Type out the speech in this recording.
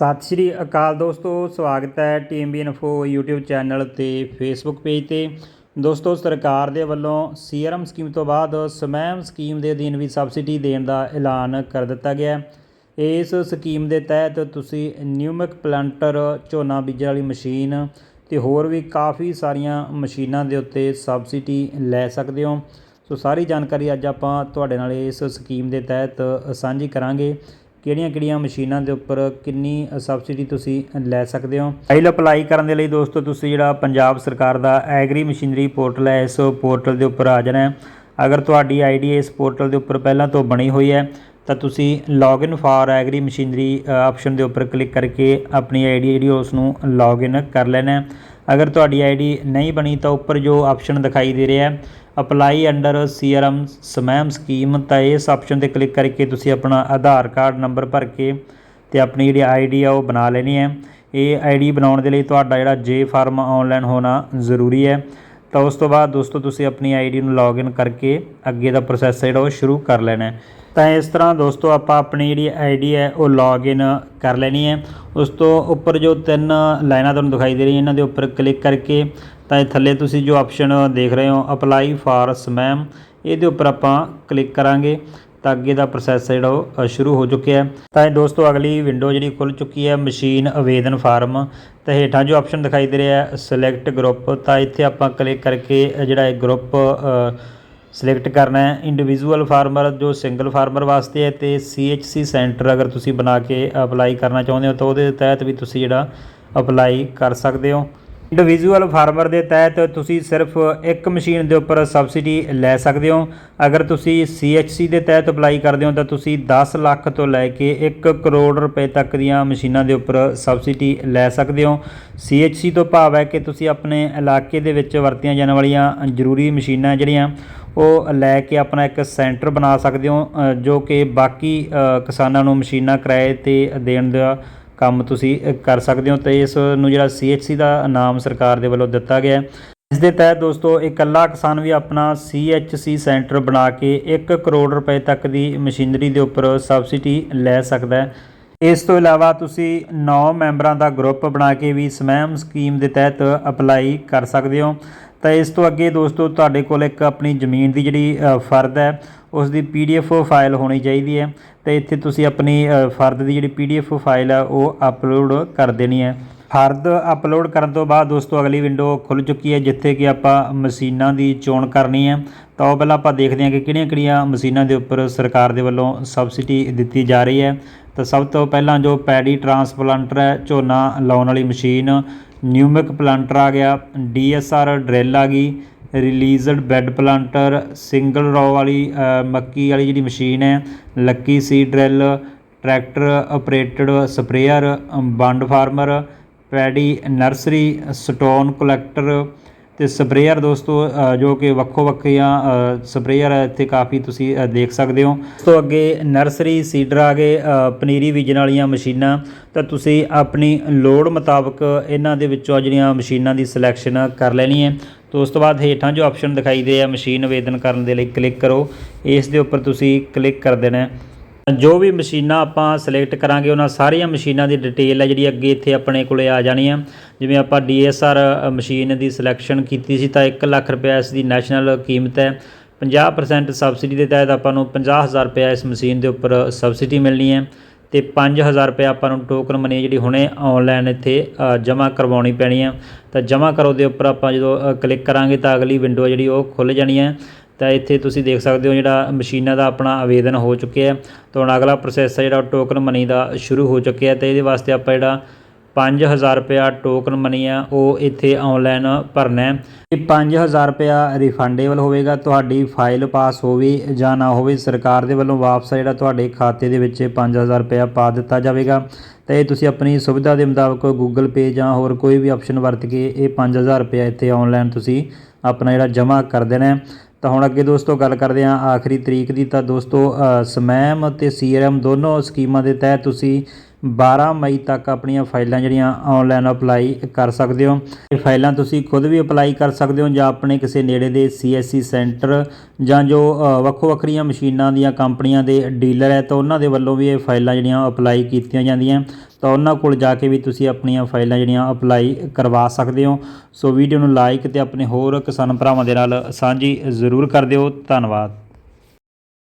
ਸਤਿ ਸ਼੍ਰੀ ਅਕਾਲ ਦੋਸਤੋ, ਸਵਾਗਤ ਹੈ ਟੀਐਮਬੀ ਇਨਫੋ YouTube ਚੈਨਲ ਤੇ Facebook ਪੇਜ ਤੇ। ਦੋਸਤੋ, ਸਰਕਾਰ ਦੇ ਵੱਲੋਂ ਸੀਆਰਐਮ ਸਕੀਮ ਤੋਂ ਬਾਅਦ ਸਮੈਮ ਸਕੀਮ ਦੇ ਅਧੀਨ ਵੀ ਸਬਸਿਡੀ ਦੇਣ ਦਾ ਐਲਾਨ ਕਰ ਦਿੱਤਾ ਗਿਆ ਹੈ। ਇਸ ਸਕੀਮ ਦੇ ਤਹਿਤ ਤੁਸੀਂ ਨਿਊਮਿਕ ਪਲਾਂਟਰ, ਝੋਨਾ ਬੀਜਣ ਵਾਲੀ ਮਸ਼ੀਨ ਤੇ ਹੋਰ ਵੀ ਕਾਫੀ ਸਾਰੀਆਂ ਮਸ਼ੀਨਾਂ ਦੇ ਉੱਤੇ ਸਬਸਿਡੀ ਲੈ ਸਕਦੇ ਹੋ। ਸੋ ਸਾਰੀ ਜਾਣਕਾਰੀ ਅੱਜ ਆਪਾਂ ਤੁਹਾਡੇ ਨਾਲ ਇਸ ਸਕੀਮ ਦੇ ਤਹਿਤ ਸਾਂਝੀ ਕਰਾਂਗੇ। ਕਿਹੜੀਆਂ-ਕਿਹੜੀਆਂ ਮਸ਼ੀਨਾਂ ਦੇ ਉੱਪਰ ਕਿੰਨੀ ਸਬਸਿਡੀ ਤੁਸੀਂ ਲੈ ਸਕਦੇ ਹੋ? ਫਾਈਲ ਅਪਲਾਈ ਕਰਨ ਦੇ ਲਈ ਦੋਸਤੋ, ਤੁਸੀਂ ਜਿਹੜਾ ਪੰਜਾਬ ਸਰਕਾਰ ਦਾ ਐਗਰੀ ਮਸ਼ੀਨਰੀ ਪੋਰਟਲ ਹੈ, ਇਸ ਪੋਰਟਲ ਦੇ ਉੱਪਰ ਆ ਜਾਣਾ ਅਗਰ ਤੁਹਾਡੀ ਆਈਡੀ ਇਸ ਪੋਰਟਲ ਦੇ ਉੱਪਰ ਪਹਿਲਾਂ ਤੋਂ ਬਣੀ ਹੋਈ ਹੈ, ਤਾਂ ਤੁਸੀਂ login for agri machinery option ਦੇ ਉੱਪਰ ਕਲਿੱਕ ਕਰਕੇ ਆਪਣੀ ਆਈਡੀ ਜਿਹੜੀ ਉਸ ਨੂੰ ਲੌਗਇਨ ਕਰ ਲੈਣਾ ਅਗਰ ਤੁਹਾਡੀ ਆਈਡੀ ਨਹੀਂ ਬਣੀ ਤਾਂ ਉੱਪਰ ਜੋ ਆਪਸ਼ਨ ਦਿਖਾਈ ਦੇ ਰਿਹਾ ਹੈ apply under CRM SMAM scheme ਤਾਂ ਇਸ ਆਪਸ਼ਨ ਤੇ ਕਲਿੱਕ ਕਰਕੇ ਤੁਸੀਂ ਆਪਣਾ ਆਧਾਰ ਕਾਰਡ ਨੰਬਰ ਭਰ ਕੇ ਤੇ ਆਪਣੀ ਜਿਹੜੀ ਆਈਡੀ ਆ ਉਹ ਬਣਾ ਲੈਣੀ ਹੈ। ਇਹ ਆਈਡੀ ਬਣਾਉਣ ਦੇ ਲਈ ਤੁਹਾਡਾ ਜਿਹੜਾ ਜੇ ਫਾਰਮ ਆਨਲਾਈਨ ਹੋਣਾ ਜ਼ਰੂਰੀ ਹੈ। ਤਾਂ ਉਸ ਤੋਂ ਬਾਅਦ ਦੋਸਤੋ ਤੁਸੀਂ ਆਪਣੀ ਆਈਡੀ ਨੂੰ ਲੌਗਇਨ ਕਰਕੇ ਅੱਗੇ ਦਾ ਪ੍ਰੋਸੈਸ ਜਿਹੜਾ ਉਹ ਸ਼ੁਰੂ ਕਰ ਲੈਣਾ ਹੈ। ਤਾਂ ਇਸ ਤਰ੍ਹਾਂ ਦੋਸਤੋ ਆਪਾਂ ਆਪਣੀ ਜਿਹੜੀ ਆਈਡੀ ਹੈ ਉਹ ਲੌਗਇਨ ਕਰ ਲੈਣੀ ਹੈ। ਉਸ ਤੋਂ ਉੱਪਰ ਜੋ ਤਿੰਨ ਲਾਈਨਾਂ ਤੁਹਾਨੂੰ ਦਿਖਾਈ ਦੇ ਰਹੀਆਂ ਇਹਨਾਂ ਦੇ ਉੱਪਰ ਕਲਿੱਕ ਕਰਕੇ ਤਾਂ ਇਹ ਥੱਲੇ ਤੁਸੀਂ ਜੋ ਆਪਸ਼ਨ ਦੇਖ ਰਹੇ ਹੋ ਅਪਲਾਈ ਫਾਰ ਸਮੈਮ ਇਹਦੇ ਉੱਪਰ ਆਪਾਂ ਕਲਿੱਕ ਕਰਾਂਗੇ ਤਾਂ ਅੱਗੇ ਦਾ ਪ੍ਰੋਸੈਸ ਜਿਹੜਾ ਉਹ ਸ਼ੁਰੂ ਹੋ ਚੁੱਕਿਆ ਹੈ। ਤਾਂ ਇਹ ਦੋਸਤੋ ਅਗਲੀ ਵਿੰਡੋ ਜਿਹੜੀ ਖੁੱਲ ਚੁੱਕੀ ਹੈ ਮਸ਼ੀਨ ਆਵੇਦਨ ਫਾਰਮ ਤਾਂ ਹੇਠਾਂ ਜੋ ਆਪਸ਼ਨ ਦਿਖਾਈ ਦੇ ਰਿਹਾ ਹੈ ਸਿਲੈਕਟ ਗਰੁੱਪ ਤਾਂ ਇੱਥੇ ਆਪਾਂ ਕਲਿੱਕ ਕਰਕੇ ਜਿਹੜਾ ਇਹ ਗਰੁੱਪ ਸਿਲੈਕਟ ਕਰਨਾ ਹੈ। ਇੰਡੀਵਿਜੂਅਲ ਫਾਰਮਰ ਜੋ ਸਿੰਗਲ ਫਾਰਮਰ ਵਾਸਤੇ ਹੈ ਤੇ CHC ਸੈਂਟਰ ਅਗਰ ਤੁਸੀਂ ਬਣਾ ਕੇ ਅਪਲਾਈ ਕਰਨਾ ਚਾਹੁੰਦੇ ਹੋ ਤਾਂ ਉਹਦੇ ਤਹਿਤ ਵੀ ਤੁਸੀਂ ਜਿਹੜਾ ਅਪਲਾਈ ਕਰ ਸਕਦੇ ਹੋ। ਇੰਡੀਵਿਜੂਅਲ ਫਾਰਮਰ ਦੇ ਤਹਿਤ ਤੁਸੀਂ ਸਿਰਫ ਇੱਕ ਮਸ਼ੀਨ ਦੇ ਉੱਪਰ ਸਬਸਿਡੀ ਲੈ ਸਕਦੇ ਹੋ। ਅਗਰ ਤੁਸੀਂ CHC ਦੇ ਤਹਿਤ ਅਪਲਾਈ ਕਰਦੇ ਹੋ ਤਾਂ ਤੁਸੀਂ 10 ਲੱਖ ਤੋਂ ਲੈ ਕੇ 1 ਕਰੋੜ ਰੁਪਏ ਤੱਕ ਦੀਆਂ ਮਸ਼ੀਨਾਂ ਦੇ ਉੱਪਰ ਸਬਸਿਡੀ ਲੈ ਸਕਦੇ ਹੋ। CHC ਤੋਂ ਭਾਵ ਹੈ ਕਿ ਤੁਸੀਂ ਆਪਣੇ ਇਲਾਕੇ ਦੇ ਵਿੱਚ ਵਰਤੀਆਂ ਜਾਣ ਵਾਲੀਆਂ ਜ਼ਰੂਰੀ ਮਸ਼ੀਨਾਂ ਜਿਹੜੀਆਂ ਉਹ ਲੈ ਕੇ ਆਪਣਾ ਇੱਕ ਸੈਂਟਰ ਬਣਾ ਸਕਦੇ ਹੋ ਜੋ ਕਿ ਬਾਕੀ ਕਿਸਾਨਾਂ ਨੂੰ ਮਸ਼ੀਨਾਂ ਕਿਰਾਏ ਤੇ ਦੇਣ ਦਾ ਕੰਮ ਤੁਸੀਂ ਕਰ ਸਕਦੇ ਹੋ ਤੇ ਇਸ ਨੂੰ ਜਿਹੜਾ CHC ਦਾ ਨਾਮ ਸਰਕਾਰ ਦੇ ਵੱਲੋਂ ਦਿੱਤਾ ਗਿਆ ਹੈ। ਇਸ ਦੇ ਤਹਿਤ ਦੋਸਤੋ, ਇਕੱਲਾ ਕਿਸਾਨ ਵੀ ਆਪਣਾ CHC ਸੈਂਟਰ ਬਣਾ ਕੇ 1 ਕਰੋੜ ਰੁਪਏ ਤੱਕ ਦੀ ਮਸ਼ੀਨਰੀ ਦੇ ਉੱਪਰ ਸਬਸਿਡੀ ਲੈ ਸਕਦਾ ਹੈ। ਇਸ ਤੋਂ ਇਲਾਵਾ ਤੁਸੀਂ 9 ਮੈਂਬਰਾਂ ਦਾ ਗਰੁੱਪ ਬਣਾ ਕੇ ਵੀ ਸਮੈਮ ਸਕੀਮ ਦੇ ਤਹਿਤ ਅਪਲਾਈ ਕਰ ਸਕਦੇ ਹੋ। ਤਾਂ ਇਸ ਤੋਂ ਅੱਗੇ ਦੋਸਤੋ ਤੁਹਾਡੇ ਕੋਲ ਇੱਕ ਆਪਣੀ ਜ਼ਮੀਨ ਦੀ ਜਿਹੜੀ ਫਰਦ ਹੈ ਉਸ ਦੀ ਪੀਡੀਐਫ ਫਾਈਲ ਹੋਣੀ ਚਾਹੀਦੀ ਹੈ। ਤੇ ਇੱਥੇ ਤੁਸੀਂ ਆਪਣੀ ਫਰਦ ਦੀ ਜਿਹੜੀ ਪੀਡੀਐਫ ਫਾਈਲ ਹੈ ਉਹ ਅਪਲੋਡ ਕਰ ਦੇਣੀ ਹੈ। ਫਰਦ ਅਪਲੋਡ ਕਰਨ ਤੋਂ ਬਾਅਦ ਦੋਸਤੋ ਅਗਲੀ ਵਿੰਡੋ ਖੁੱਲ ਚੁੱਕੀ ਹੈ, ਜਿੱਥੇ ਕਿ ਆਪਾਂ ਮਸ਼ੀਨਾਂ ਦੀ ਚੋਣ ਕਰਨੀ ਹੈ। ਤਾਂ ਉਹ ਪਹਿਲਾਂ ਆਪਾਂ ਦੇਖਦੇ ਹਾਂ ਕਿ ਕਿਹੜੀਆਂ-ਕਿਹੜੀਆਂ ਮਸ਼ੀਨਾਂ ਦੇ ਉੱਪਰ ਸਰਕਾਰ ਦੇ ਵੱਲੋਂ ਸਬਸਿਡੀ ਦਿੱਤੀ ਜਾ ਰਹੀ ਹੈ। ਤਾਂ ਸਭ ਤੋਂ ਪਹਿਲਾਂ ਜੋ ਪੈਡੀ ਟਰਾਂਸਪਲਾਂਟਰ ਹੈ, ਝੋਨਾ ਲਾਉਣ ਵਾਲੀ ਮਸ਼ੀਨ ਨਿਊਮਿਕ ਪਲਾਂਟਰ ਆ ਗਿਆ, ਡੀਐਸਆਰ ਡਰਿੱਲ ਆ ਗਈ, ਰਿਲੀਜ਼ਡ ਬੈੱਡ ਪਲਾਂਟਰ, ਸਿੰਗਲ ਰੋ ਵਾਲੀ ਮੱਕੀ ਵਾਲੀ ਜਿਹੜੀ ਮਸ਼ੀਨ ਹੈ, lucky seed drill, tractor operated sprayer, bund former, paddy nursery, stone collector ਤੇ ਸਪਰੇਅਰ ਦੋਸਤੋ ਜੋ ਕਿ ਵੱਖੋ ਵੱਖਰੀਆਂ ਸਪਰੇਅਰ ਹੈ ਇੱਥੇ ਕਾਫੀ ਤੁਸੀਂ ਦੇਖ ਸਕਦੇ ਹੋ। ਤੋਂ ਅੱਗੇ ਨਰਸਰੀ, ਸੀਡਰ ਆ ਗਏ ਪਨੀਰੀ ਬੀਜਣ ਵਾਲੀਆਂ ਮਸ਼ੀਨਾਂ। ਤਾਂ ਤੁਸੀਂ ਆਪਣੀ ਲੋੜ ਮੁਤਾਬਕ ਇਹਨਾਂ ਦੇ ਵਿੱਚੋਂ ਜਿਹੜੀਆਂ ਮਸ਼ੀਨਾਂ ਦੀ ਸਿਲੈਕਸ਼ਨ ਕਰ ਲੈਣੀ ਹੈ। ਤੋਂ ਉਸ ਤੋਂ ਬਾਅਦ ਹੇਠਾਂ ਜੋ ਆਪਸ਼ਨ ਦਿਖਾਈ ਦੇ ਆ, ਮਸ਼ੀਨ ਆਵੇਦਨ ਕਰਨ ਦੇ ਲਈ ਕਲਿੱਕ ਕਰੋ। ਇਸ ਦੇ ਉੱਪਰ ਤੁਸੀਂ ਕਲਿੱਕ ਕਰ ਦੇਣਾ ਜੋ ਵੀ ਮਸ਼ੀਨਾਂ ਆਪਾਂ ਸਿਲੈਕਟ ਕਰਾਂਗੇ, ਉਹਨਾਂ ਸਾਰੀਆਂ ਮਸ਼ੀਨਾਂ ਦੀ ਡਿਟੇਲ ਹੈ ਜਿਹੜੀ ਅੱਗੇ ਇੱਥੇ ਆਪਣੇ ਕੋਲੇ ਆ ਜਾਣੀ ਆ। ਜਿਵੇਂ ਆਪਾਂ DSR ਮਸ਼ੀਨ ਦੀ ਸਿਲੈਕਸ਼ਨ ਕੀਤੀ ਸੀ ਤਾਂ 1 ਲੱਖ ਰੁਪਏ ਇਸ ਦੀ ਨੈਸ਼ਨਲ ਕੀਮਤ ਹੈ। 50% ਸਬਸਿਡੀ ਦੇ ਤਹਿਤ ਆਪਾਂ ਨੂੰ 50000 ਰੁਪਏ ਇਸ ਮਸ਼ੀਨ ਦੇ ਉੱਪਰ ਸਬਸਿਡੀ ਮਿਲਣੀ ਹੈ ਤੇ 5000 ਰੁਪਏ ਆਪਾਂ ਨੂੰ ਟੋਕਨ ਮਨੀ ਜਿਹੜੀ ਹੁਣੇ ਆਨਲਾਈਨ ਇੱਥੇ ਜਮ੍ਹਾਂ ਕਰਵਾਉਣੀ ਪੈਣੀ ਹੈ। ਤਾਂ ਜਮ੍ਹਾਂ ਕਰੋ ਦੇ ਉੱਪਰ ਆਪਾਂ ਜਦੋਂ ਕਲਿੱਕ ਕਰਾਂਗੇ ਤਾਂ ਅਗਲੀ ਵਿੰਡੋ ਜਿਹੜੀ ਉਹ ਖੁੱਲ ਜਾਣੀ ਹੈ। ਤਾਂ ਇੱਥੇ ਤੁਸੀਂ ਦੇਖ ਸਕਦੇ ਹੋ ਜਿਹੜਾ ਮਸ਼ੀਨਾਂ ਦਾ ਆਪਣਾ ਆਵੇਦਨ ਹੋ ਚੁੱਕਿਆ ਹੈ। ਤਾਂ ਹੁਣ ਅਗਲਾ ਪ੍ਰੋਸੈਸ ਹੈ ਜਿਹੜਾ ਟੋਕਨ ਮਨੀ ਦਾ ਸ਼ੁਰੂ ਹੋ ਚੁੱਕਿਆ ਤੇ ਇਹਦੇ ਵਾਸਤੇ ਆਪਾਂ ਜਿਹੜਾ 5000 ਰੁਪਇਆ ਟੋਕਨ ਮਨੀ ਆ, ਉਹ ਇੱਥੇ ਆਨਲਾਈਨ ਭਰਨਾ ਹੈ। ਇਹ 5000 ਰੁਪਇਆ ਰਿਫੰਡੇਬਲ ਹੋਵੇਗਾ, ਤੁਹਾਡੀ ਫਾਈਲ ਪਾਸ ਹੋਵੇ ਜਾਂ ਨਾ ਹੋਵੇ, ਸਰਕਾਰ ਦੇ ਵੱਲੋਂ ਵਾਪਸ ਜਿਹੜਾ ਤੁਹਾਡੇ ਖਾਤੇ ਦੇ ਵਿੱਚ 5000 ਰੁਪਇਆ ਪਾ ਦਿੱਤਾ ਜਾਵੇਗਾ। ਤਾਂ ਇਹ ਤੁਸੀਂ ਆਪਣੀ ਸੁਵਿਧਾ ਦੇ ਮੁਤਾਬਕ ਗੂਗਲ ਪੇ ਜਾਂ ਹੋਰ ਕੋਈ ਵੀ ਆਪਸ਼ਨ ਵਰਤ ਕੇ ਇਹ 5000 ਰੁਪਇਆ ਇੱਥੇ ਆਨਲਾਈਨ ਤੁਸੀਂ ਆਪਣਾ ਜਿਹੜਾ ਜਮ੍ਹਾਂ ਕਰ ਦੇਣਾ ਤਾਂ ਹੁਣ ਅੱਗੇ ਦੋਸਤੋ ਗੱਲ ਕਰਦੇ ਹਾਂ ਆਖਰੀ ਤਰੀਕ ਦੀ। ਤਾਂ ਦੋਸਤੋ ਸਮੈਮ ਅਤੇ ਸੀਆਰਐਮ ਦੋਨੋਂ ਸਕੀਮਾਂ ਦੇ ਤਹਿਤ ਤੁਸੀਂ 12 ਮਈ ਤੱਕ ਆਪਣੀਆਂ ਫਾਈਲਾਂ ਜਿਹੜੀਆਂ ਆਨਲਾਈਨ ਅਪਲਾਈ ਕਰ ਸਕਦੇ ਹੋ। ਇਹ ਫਾਈਲਾਂ ਤੁਸੀਂ ਖੁਦ ਵੀ ਅਪਲਾਈ ਕਰ ਸਕਦੇ ਹੋ ਜਾਂ ਆਪਣੇ ਕਿਸੇ ਨੇੜੇ ਦੇ CSC ਸੈਂਟਰ ਜਾਂ ਜੋ ਵੱਖੋ ਵੱਖਰੀਆਂ ਮਸ਼ੀਨਾਂ ਦੀਆਂ ਕੰਪਨੀਆਂ ਦੇ ਡੀਲਰ ਹੈ ਤਾਂ ਉਹਨਾਂ ਦੇ ਵੱਲੋਂ ਵੀ ਇਹ ਫਾਈਲਾਂ ਜਿਹੜੀਆਂ ਅਪਲਾਈ ਕੀਤੀਆਂ ਜਾਂਦੀਆਂ। ਤਾਂ ਉਹਨਾਂ ਕੋਲ ਜਾ ਕੇ ਵੀ ਤੁਸੀਂ ਆਪਣੀਆਂ ਫਾਈਲਾਂ ਜਿਹੜੀਆਂ ਅਪਲਾਈ ਕਰਵਾ ਸਕਦੇ ਹੋ। ਸੋ ਵੀਡੀਓ ਨੂੰ ਲਾਈਕ ਤੇ ਆਪਣੇ ਹੋਰ ਕਿਸਾਨ ਭਰਾਵਾਂ ਦੇ ਨਾਲ ਸਾਂਝੀ ਜ਼ਰੂਰ ਕਰ ਦਿਓ। ਧੰਨਵਾਦ।